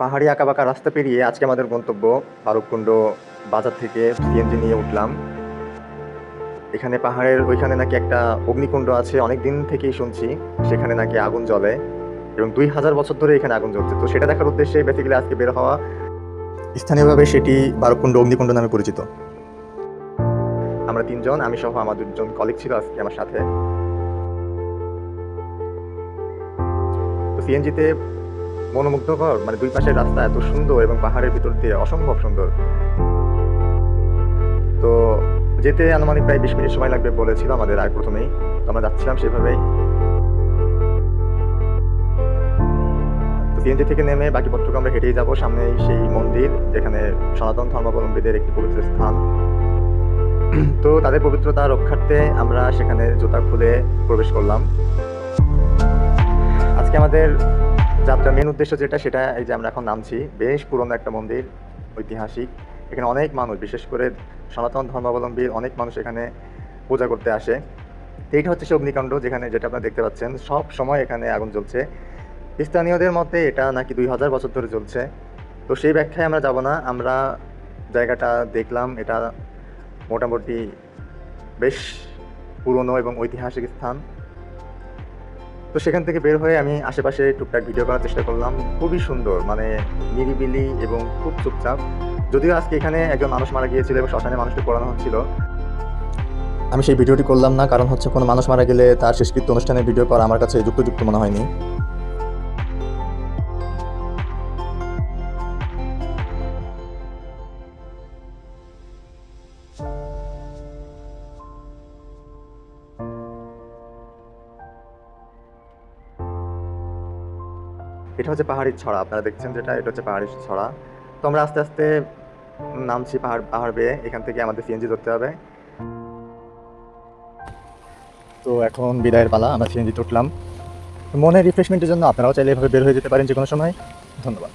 পাহাড়ি আঁকাবাঁকা রাস্তা পেরিয়ে আজকে আমাদের গন্তব্য ফারুককুণ্ড বাজার থেকে সিএনজি নিয়ে উঠলাম। এখানে পাহাড়ের ওইখানে নাকি একটা অগ্নিকুণ্ড আছে অনেক দিন থেকেই শুনছি। সেখানে নাকি আগুন জ্বলে এবং দুই হাজার বছর ধরে এখানে আগুন জ্বলছে। তো সেটা দেখার উদ্দেশ্যে বেসিক্যালি আজকে বের হওয়া স্থানীয়ভাবে সেটি বারকুণ্ড অগ্নিকুণ্ড নামে পরিচিত। আমরা তিনজন, আমি সহ আমার দুজন কলিগ ছিল আজকে আমার সাথে। তো সিএনজিতে মনোমুগ্ধকর মানে দুই পাশের রাস্তা এত সুন্দর এবং পাহাড়ের ভিতর দিয়ে অসম্ভব সুন্দর। তো যেতে আনুমানিক প্রায় বিশ মিনিট সময় লাগবে বলেছিল আমাদের আগে প্রথমেই। তো আমরা যাচ্ছিলাম সেভাবেই। সিএনজি থেকে নেমে বাকি পথটুকু আমরা হেঁটেই যাব সামনে সেই মন্দির, যেখানে সনাতন ধর্মাবলম্বীদের একটি পবিত্র স্থান। তো তাদের পবিত্রতা রক্ষার্থে আমরা সেখানে জুতা খুলে প্রবেশ করলাম। আজকে আমাদের যাত্রার মেন উদ্দেশ্য যেটা, সেটা এই যে আমরা এখন নামছি। বেশ পুরনো একটা মন্দির, ঐতিহাসিক। এখানে অনেক মানুষ, বিশেষ করে সনাতন ধর্মাবলম্বীর অনেক মানুষ এখানে পূজা করতে আসে। এইটা হচ্ছে সে অগ্নিকাণ্ড, যেখানে যেটা আপনারা দেখতে পাচ্ছেন, সব সময় এখানে আগুন জ্বলছে। স্থানীয়দের মতে এটা নাকি দুই হাজার বছর ধরে চলছে তো সেই ব্যাখ্যায় আমরা যাব না। আমরা জায়গাটা দেখলাম, এটা মোটামুটি বেশ পুরনো এবং ঐতিহাসিক স্থান। তো সেখান থেকে বের হয়ে আমি আশেপাশে টুকটাক ভিডিও করার চেষ্টা করলাম। খুবই সুন্দর মানে নিরিবিলি এবং খুব চুপচাপ। যদিও আজকে এখানে একজন মানুষ মারা গিয়েছিল এবং শ্মশানে মানুষকে পড়ানো হচ্ছিল। আমি সেই ভিডিওটি করলাম না, কারণ হচ্ছে কোনো মানুষ মারা গেলে তার শেষকৃত্য অনুষ্ঠানে ভিডিও করা আমার কাছে যুক্তযুক্ত মনে হয়নি। এটা হচ্ছে পাহাড়ির ছড়া, আপনারা দেখছেন যেটা, এটা হচ্ছে পাহাড়ির ছড়া। তো আমরা আস্তে আস্তে নামছি পাহাড় পাহাড় বেয়ে, এখান থেকে আমাদের সিএনজি ধরতে হবে। তো এখন বিদায়ের পালা, আমরা সিএনজি উঠলাম মনে রিফ্রেশমেন্টের জন্য আপনারাও চাইলে এভাবে বের হয়ে যেতে পারেন যে কোনো সময়। ধন্যবাদ।